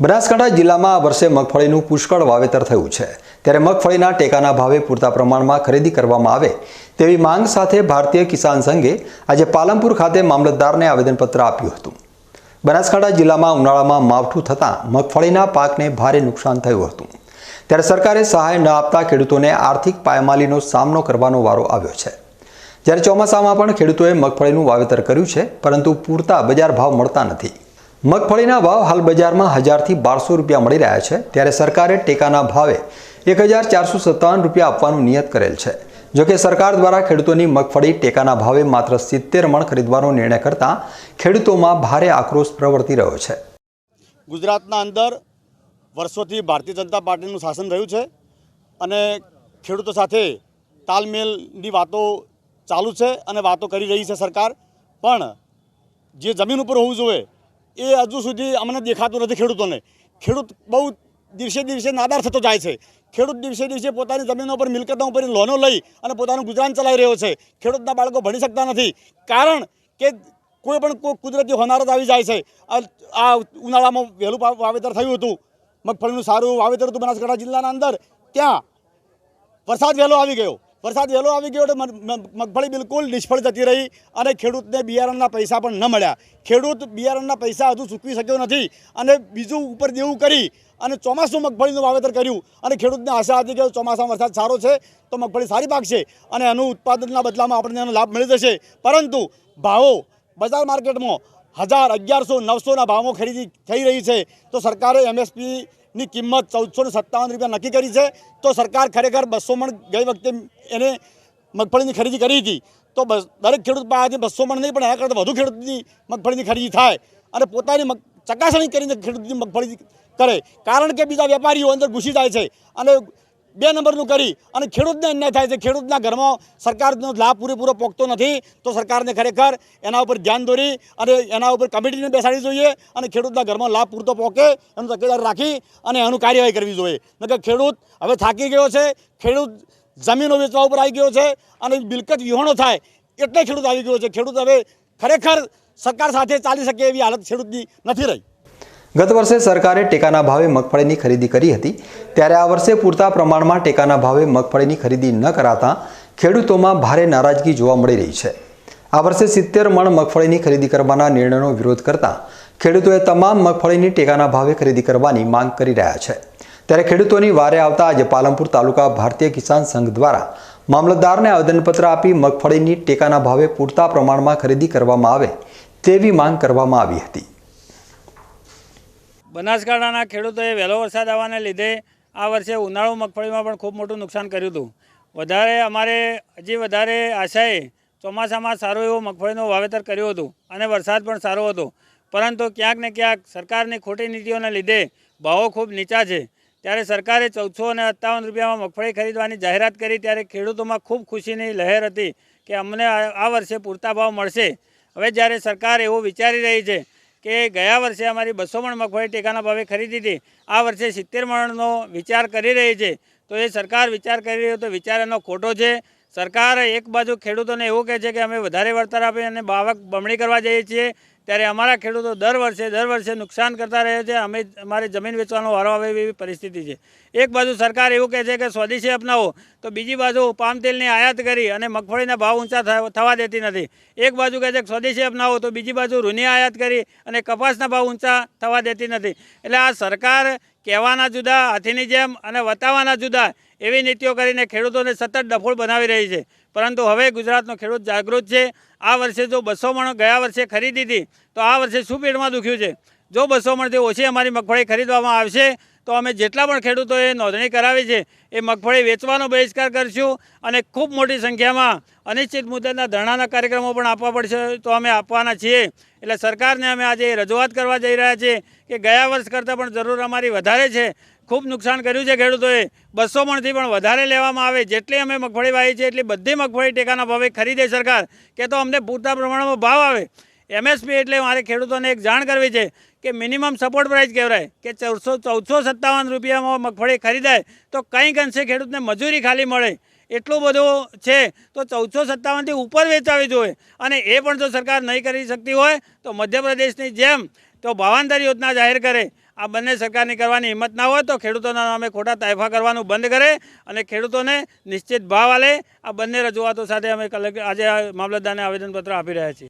બનાસકાંઠા જિલ્લામાં આ વર્ષે મગફળીનું પુષ્કળ વાવેતર થયું છે. ત્યારે મગફળીના ટેકાના ભાવે પૂરતા પ્રમાણમાં ખરીદી કરવામાં આવે તેવી માંગ સાથે ભારતીય કિસાન સંઘે આજે પાલનપુર ખાતે મામલતદારને આવેદનપત્ર આપ્યું હતું. બનાસકાંઠા જિલ્લામાં ઉનાળામાં માવઠું થતાં મગફળીના પાકને ભારે નુકસાન થયું હતું. ત્યારે સરકારે સહાય ન આપતા ખેડૂતોને આર્થિક પાયમાલીનો સામનો કરવાનો વારો આવ્યો છે. જ્યારે ચોમાસામાં પણ ખેડૂતોએ મગફળીનું વાવેતર કર્યું છે, પરંતુ પૂરતા બજાર ભાવ મળતા નથી. મગફળીના ભાવ હાલ બજારમાં હજારથી બારસો રૂપિયા મળી રહ્યા છે. ત્યારે સરકારે ટેકાના ભાવે એક હજાર ચારસો સત્તાવન રૂપિયા આપવાનું નિયત કરેલ છે. જોકે સરકાર દ્વારા ખેડૂતોની મગફળી ટેકાના ભાવે માત્ર સિત્તેર મણ ખરીદવાનો નિર્ણય કરતાં ખેડૂતોમાં ભારે આક્રોશ પ્રવર્તી રહ્યો છે. ગુજરાતના અંદર વર્ષોથી ભારતીય જનતા પાર્ટીનું શાસન રહ્યું છે અને ખેડૂતો સાથે તાલમેલની વાતો ચાલુ છે અને વાતો કરી રહી છે સરકાર. પણ જે જમીન ઉપર હોવું જોઈએ એ હજુ સુધી અમને દેખાતું નથી ખેડૂતોને. ખેડૂત બહુ દિવસે દિવસે નાદાર થતો જાય છે. ખેડૂત દિવસે દિવસે પોતાની જમીનો પર, મિલકતો ઉપર લોનો લઈ અને પોતાનું ગુજરાન ચલાવી રહ્યો છે. ખેડૂતના બાળકો ભણી શકતા નથી. કારણ કે કોઈ પણ કોઈ કુદરતી હોનારત આવી જાય છે. આ આ ઉનાળામાં વહેલું વાવેતર થયું હતું. મગફળીનું સારું વાવેતર હતું બનાસકાંઠા જિલ્લાના અંદર. ત્યાં વરસાદ વહેલો આવી ગયો. વરસાદ વહેલો આવી ગયો એટલે મગ- મગ- મગફળી બિલકુલ નિષ્ફળ જતી રહી અને ખેડૂતને બિયારણના પૈસા પણ ન મળ્યા. ખેડૂત બિયારણના પૈસા હજુ ચૂકવી શક્યો નથી અને બીજું ઉપર દેવું કરી અને ચોમાસું મગફળીનું વાવેતર કર્યું અને ખેડૂતને આશા હતી કે ચોમાસામાં વરસાદ સારો છે તો મગફળી સારી પાકશે અને એનું ઉત્પાદનના બદલામાં આપણને એનો લાભ મળી જશે. પરંતુ ભાવો બજાર માર્કેટમાં હજાર અગિયારસો નવસોના ભાવમાં ખરીદી થઈ રહી છે. તો સરકારે એમએસપીની કિંમત ચૌદસો સત્તાવન રૂપિયા નક્કી કરી છે. તો સરકાર ખરેખર બસો મણ ગઈ વખતે એને મગફળીની ખરીદી કરી હતી. તો બસ દરેક ખેડૂત પાસેથી બસો મણ નહીં, પણ એના કરતાં વધુ ખેડૂતની મગફળીની ખરીદી થાય અને પોતાની ચકાસણી કરીને ખેડૂતની મગફળી કરે. કારણ કે બીજા વેપારીઓ અંદર ઘૂસી જાય છે અને બે નંબરનું કરી અને ખેડૂતને અન્યાય થાય છે. ખેડૂતના ઘરમાં સરકારનો લાભ પૂરેપૂરો પહોંચતો નથી, તો સરકારને ખરેખર એના ઉપર ધ્યાન દોરી અને એના ઉપર કમિટીને બેસાડવી જોઈએ અને ખેડૂતના ઘરમાં લાભ પૂરતો પોકે, એનું તકેદાર રાખી અને એનું કાર્યવાહી કરવી જોઈએ. નકર ખેડૂત હવે થાકી ગયો છે, ખેડૂત જમીનો વેચવા ઉપર આવી ગયો છે અને મિલકત વિહોણો થાય એટલે ખેડૂત આવી ગયો છે. ખેડૂત હવે ખરેખર સરકાર સાથે ચાલી શકે એવી હાલત ખેડૂતની નથી રહી. ગત વર્ષે સરકારે ટેકાના ભાવે મગફળીની ખરીદી કરી હતી. ત્યારે આ વર્ષે પૂરતા પ્રમાણમાં ટેકાના ભાવે મગફળીની ખરીદી ન કરાતા ખેડૂતોમાં ભારે નારાજગી જોવા મળી રહી છે. આ વર્ષે સિત્તેર મણ મગફળીની ખરીદી કરવાના નિર્ણયનો વિરોધ કરતા ખેડૂતોએ તમામ મગફળીની ટેકાના ભાવે ખરીદી કરવાની માંગ કરી રહ્યા છે. ત્યારે ખેડૂતોની વારે આવતા આજે પાલનપુર તાલુકા ભારતીય કિસાન સંઘ દ્વારા મામલતદારને આવેદનપત્ર આપી મગફળીની ટેકાના ભાવે પૂરતા પ્રમાણમાં ખરીદી કરવામાં આવે તેવી માંગ કરવામાં આવી હતી. બનાસકાંઠાના ખેડૂતોએ વહેલો વરસાદ આવવાને લીધે આ વર્ષે ઉનાળુ મગફળીમાં પણ ખૂબ મોટું નુકસાન કર્યું હતું. વધારે અમારે, હજી વધારે આશાએ ચોમાસામાં સારું એવું મગફળીનું વાવેતર કર્યું હતું અને વરસાદ પણ સારો હતો. પરંતુ ક્યાંક ને ક્યાંક સરકારની ખોટી નીતિઓને લીધે ભાવો ખૂબ નીચા છે. ત્યારે સરકારે ચૌદસો અને સત્તાવન રૂપિયામાં મગફળી ખરીદવાની જાહેરાત કરી ત્યારે ખેડૂતોમાં ખૂબ ખુશીની લહેર હતી કે અમને આ વર્ષે પૂરતા ભાવ મળશે. હવે જ્યારે સરકાર એવું વિચારી રહી છે કે ગયા વર્ષે અમારી બસો મણ મગફળી ટેકાના ભાવે ખરીદી હતી. આ વર્ષે સિત્તેર મણનો વિચાર કરી રહી છે. તો એ સરકાર વિચાર કરી રહ્યો તો વિચાર એનો ખોટો છે. સરકાર એક બાજુ ખેડૂતોને એવું કહે છે કે અમે વધારે વળતર આપી અને બાવક બમણી કરવા જઈએ છીએ. ત્યારે અમારા ખેડૂતો દર વર્ષે દર વર્ષે નુકસાન કરતા રહે છે. અમે અમારે જમીન વેચવાનો વારો આવે એવી પરિસ્થિતિ છે. એક બાજુ સરકાર એવું કહે છે કે સ્વદેશી અપનાવો, તો બીજી બાજુ પામ તેલની આયાત કરી અને મગફળીના ભાવ ઊંચા થવા- દેતી નથી. એક બાજુ કહે છે કે સ્વદેશી અપનાવો, તો બીજી બાજુ રૂની આયાત કરી અને કપાસના ભાવ ઊંચા થવા દેતી નથી. એટલે આ સરકાર કહેવાના જુદા, હાથીની જેમ અને વતાવવાના જુદા એવી નીતિઓ કરીને ખેડૂતોને સતત ડફોળ બનાવી રહી છે. પરંતુ હવે ગુજરાતનો ખેડૂત જાગૃત છે. આ વર્ષે જો બસો મણ ગયા વર્ષે ખરીદી હતી, તો આ વર્ષે શું પેટમાં દુખ્યું છે? જો બસો મણથી ઓછી અમારી મગફળી ખરીદવામાં આવશે, તો અમે જેટલા પણ ખેડૂતોએ નોંધણી કરાવી છે, એ મગફળી વેચવાનો બહિષ્કાર કરીશું અને ખૂબ મોટી સંખ્યામાં અનિશ્ચિત મુદ્દતના ધરણાના કાર્યક્રમો પણ આપવા પડશે તો અમે આપવાના છીએ. એટલે સરકારને અમે આજે રજૂઆત કરવા જઈ રહ્યા છીએ કે ગયા વર્ષ કરતાં પણ જરૂર અમારી વધારે છે. ખૂબ નુકસાન કર્યું છે ખેડૂતોએ. બસો મણથી પણ વધારે લેવામાં આવે. જેટલી અમે મગફળી વાવી છે, એટલી બધી મગફળી ટેકાના ભાવે ખરીદે સરકાર. કે તો અમને પૂરતા પ્રમાણમાં ભાવ આવે. એમએસપી એટલે મારે ખેડૂતોને એક જાણ કરવી છે કે મિનિમમ સપોર્ટ પ્રાઇસ કહેવાય કે ચૌદસો ચૌદસો સત્તાવન રૂપિયામાં મગફળી ખરીદાય તો કંઈક અંશે ખેડૂતને મજૂરી ખાલી મળે. એટલું બધું છે તો ચૌદસો સત્તાવનથી ઉપર વેચાવી જોઈએ. અને એ પણ જો સરકાર નહીં કરી શકતી હોય તો મધ્યપ્રદેશની જેમ તો ભાવાંતર યોજના જાહેર કરે. આ બંને સરકારની કરવાની હિંમત ના હોય તો ખેડૂતોના નામે ખોટા તાયફા કરવાનું બંધ કરે અને ખેડૂતોને નિશ્ચિત ભાવ આલે. આ બંને રજૂઆતો સાથે અમે કલેક્ટર આજે મામલતદારને આવેદનપત્ર આપી રહ્યા છીએ.